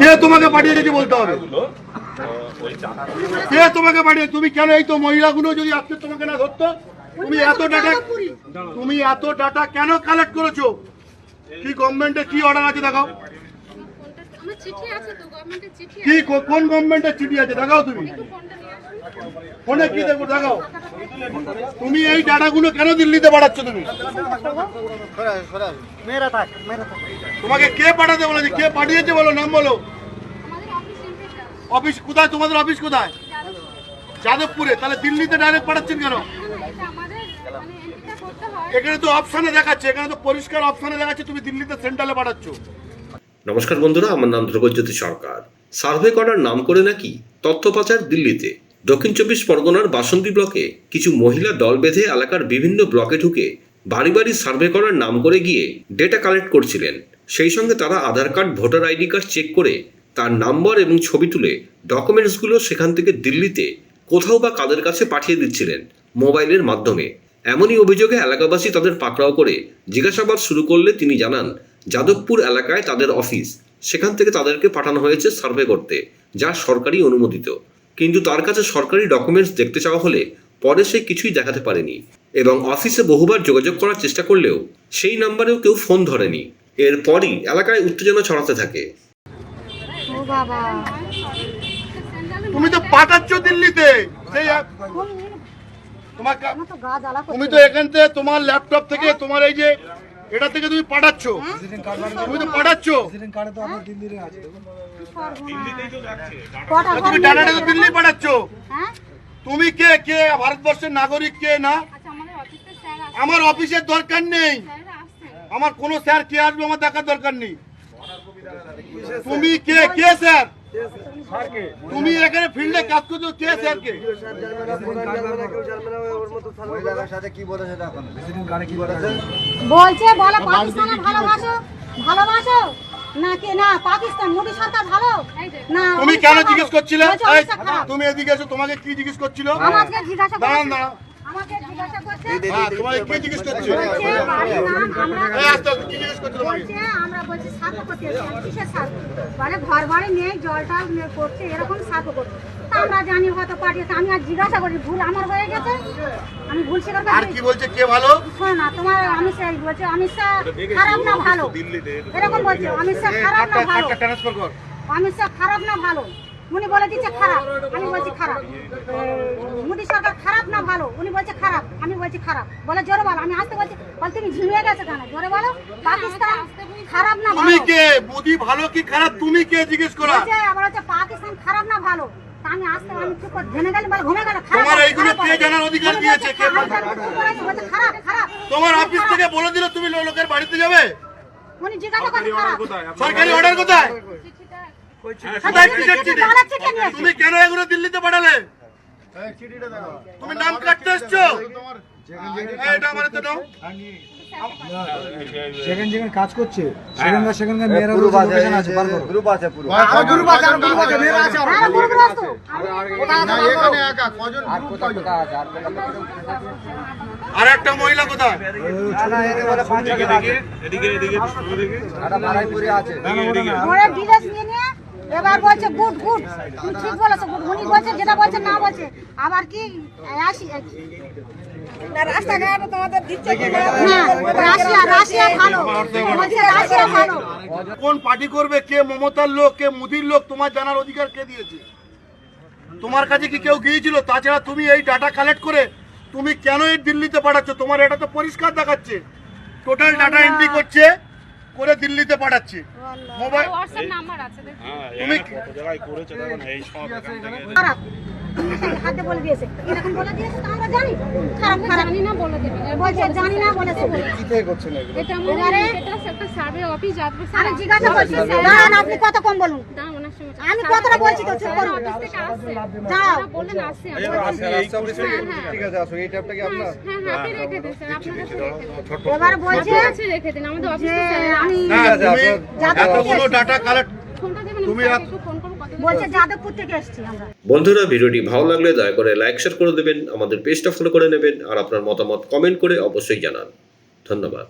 কে তোমাকে পাঠিয়ে পাঠিয়েছে বলতে হবে? কে তোমাকে পাঠিয়ে তুমি কেন এই তো মহিলাগুলো যদি আজকে তোমাকে না ধরতো? তুমি এত ডাটা তুমি এত ডাটা কেন কালেক্ট করেছ? কি গভর্নমেন্টে কি অর্ডার আছে দেখাও। গভর্নমেন্টের কি কোন গভর্নমেন্টের চিঠি আছে? দেখাও তুমি। ফোনে কি দেখো দেখাও। তুমি এই ডাটাগুলো কেন দিল্লিতে পাঠাচ্ছ তুমি? তোমাকে কে পাঠাতে বলেছে? কে পাঠিয়েছে বলো নাম বলো। অফিস কোথায়? তোমাদের অফিস কোথায়? যাদবপুরে। তাহলে দিল্লিতে ডাইরেক্ট পাঠাচ্ছেন কেন? মানে হয়। এখানে তো অপশনে দেখাচ্ছে। এখানে তো পরিষ্কার অপশনে দেখাচ্ছে তুমি দিল্লিতে সেন্ট্রালে পাঠাচ্ছ। নমস্কার বন্ধুরা আমার নাম ধ্রুবজ্যোতি সরকার। সার্ভে করার নাম করে নাকি তথ্য পাচার দিল্লিতে? দক্ষিণ চব্বিশ পরগনার বাসন্তী ব্লকে কিছু মহিলা দল বেঁধে এলাকার বিভিন্ন ব্লকে ঢুকে বাড়ি বাড়ি সার্ভে করার নাম করে গিয়ে ডেটা কালেক্ট করছিলেন। সেই সঙ্গে তারা Aadhaar card, voter ID card check করে তার নাম্বার এবং ছবি তুলে ডকুমেন্টসগুলো সেখান থেকে দিল্লিতে কোথাও বা কাদের কাছে পাঠিয়ে দিচ্ছিলেন মোবাইলের মাধ্যমে। এমনই অভিযোগে এলাকাবাসী তাদের পাকড়াও করে জিজ্ঞাসাবাদ শুরু করলে তিনি জানান, যাদবপুর এলাকায় তাদের অফিস। সেখান থেকে তাদেরকে পাঠানো হয়েছে সার্ভে করতে, যা সরকারি অনুমোদিত। কিন্তু তার কাছে সরকারি ডকুমেন্টস দেখতে চাওয়া হলে পরে সে কিছুই দেখাতে পারেনি এবং অফিসে বহুবার যোগাযোগ করার চেষ্টা করলেও সেই নাম্বারেও কেউ ফোন ধরেনি। এরপরই এলাকায় উত্তেজনা ছড়াতে থাকে। তুমি তো পাঠাচ্ছ দিল্লিতে। তোমার তো গা জ্বালা তুমি তো এখান থেকে তোমার ল্যাপটপ থেকে তোমার এই যে এটা থেকে তুমি পাঠাচ্ছ। তুমি তো পাঠাচ্ছ। তুমি নিয়ে ডাটাটা তো দিল্লি পাঠাচ্ছ। হ্যাঁ? তুমি কে? কে? ভারতবর্ষের নাগরিক কে না? আচ্ছা আমার অফিসের দরকার নেই। আমার কোনো স্যার কে আসবে আমার দেখার দরকার নেই। তুমি কে? কে স্যার তুমি এখানে ফিল্ডে কাজ করছ কে স্যার কে বলেছে বলে পাকিস্তানে ভালোবাসো? ভালোবাসো? না কি না পাকিস্তান মোদী সরকার ভালো? না তুমি কেন জিজ্ঞেস করছিলে। তুমি এদিকে এসো তোমাকে কি জিজ্ঞেস করছিল? আমাকে জিজ্ঞাসা দাঁড়ান দাঁড়ান। ঘর বাড়ি নেই জল টল করছে এরকম সার্ভ করছে। তা আমরা জানি হয়তো পাঠিয়েছে আমি আর জিজ্ঞাসা করি ভুল আমার হয়ে গেছে? আমি ভুল স্বীকার আর করি কি বলছে কে ভালো? শোনো না তোমার অমিত শাহ বলছে শাহ খারাপ না ভালো। এরকম বলছে শাহ খারাপ না ভালো। শাহ খারাপ না ভালো। উনি বলে দিচ্ছে খারাপ আমি বলছি খারাপ। মোদী সরকার খারাপ না ভালো? উনি বলছে খারাপ আমি বলছি খারাপ। বলে জোরে বলো আমি আসতে বলছি বল তুমি ঝিমিয়ে গেছে কেন? জোরে বলো পাকিস্তান খারাপ না ভালো? কে? মোদি ভালো কি খারাপ? তুমি কে? জিজ্ঞেস করা। বলছে আবার হচ্ছে পাকিস্তান খারাপ না ভালো? আমি আসতে আমি চুপ করে জেনে গেলাম বলে ঘুমে গেল খারাপ তোমার এইগুলো কে জানার অধিকার দিয়েছে? কে খারাপ, করে বলছে খারাপ খারাপ তোমার অফিস থেকে বলে দিল তুমি লোকের বাড়িতে যাবে? উনি জিজ্ঞাসা করেন খারাপ। সরকারি অর্ডার কোথায়? এসেছে। তুমি কেন এগুলো দিল্লিতে পাঠালে? তুমি নাম কাটতে এসছো? যেখানে কাজ করছে। সেখানকার সেখানকার মেয়েরা আছে আছে গ্রুপ আছে হ্যাঁ। আর একটা মহিলা কোথায়? আছে। এবার বলছে গুড গুড। তুমি ঠিক বলেছ গুড। উনি বলছে যেটা বলছে না বলছে। আবার কি? আসি রাস্তাঘাট তোমাদের দিচ্ছে রাশিয়া রাশিয়া ভালো। রাশিয়া ভালো। কোন পার্টি করবে? কে মমতার লোক কে মুদির লোক? তোমার জানার অধিকার কে দিয়েছে? তোমার কাছে কি কেউ গিয়েছিল? তাছাড়া তুমি এই ডাটা কালেক্ট করে তুমি কেন এই দিল্লিতে পাঠাচ্ছ? তোমার এটা তো পরিষ্কার দেখাচ্ছে। টোটাল ডাটা এন্ট্রি করছে করে দিল্লিতে পাঠাচ্ছে। মোবাইল হোয়াটসঅ্যাপ নাম্বার আছে দেখুন। তুমি খারাপ। হাতে বলে দিয়েছে। এরকম বলে দিয়েছে তো আমরা জানি। খারাপ খারাপ জানি না বলে দেবেন বলছে জানি না বলেছে। এটা আমাদের এটা একটা সার্ভে অফিস যাবে আমি জিজ্ঞাসা করছি। দাঁড়ান আপনি কত কম বলুন। দাঁড়ান ওনার সঙ্গে আমি কথাটা বলছি তো চুপ করুন। অফিস থেকে আসছে। যাও। ওরা বললেন আসছে হ্যাঁ হ্যাঁ। ঠিক আছে আসো এই ট্যাপটা কি আপনার? হ্যাঁ হ্যাঁ আপনি রেখে দিন স্যার আপনার কাছে রেখে দিন এবার বলছে কাছে রেখে দিন আমাদের অফিসে স্যার। আমি না এতগুলো ডাটা কালেক্ট তুমি রাখ- একটু ফোন করব কথা বলছে যাদবপুর থেকে এসেছি আমরা। বন্ধুরা, ভিডিওটি ভালো লাগলে দয়া করে লাইক শেয়ার করে দেবেন, আমাদের পেজটা ফলো করে নেবেন, আর আপনার মতামত কমেন্ট করে অবশ্যই জানান। ধন্যবাদ।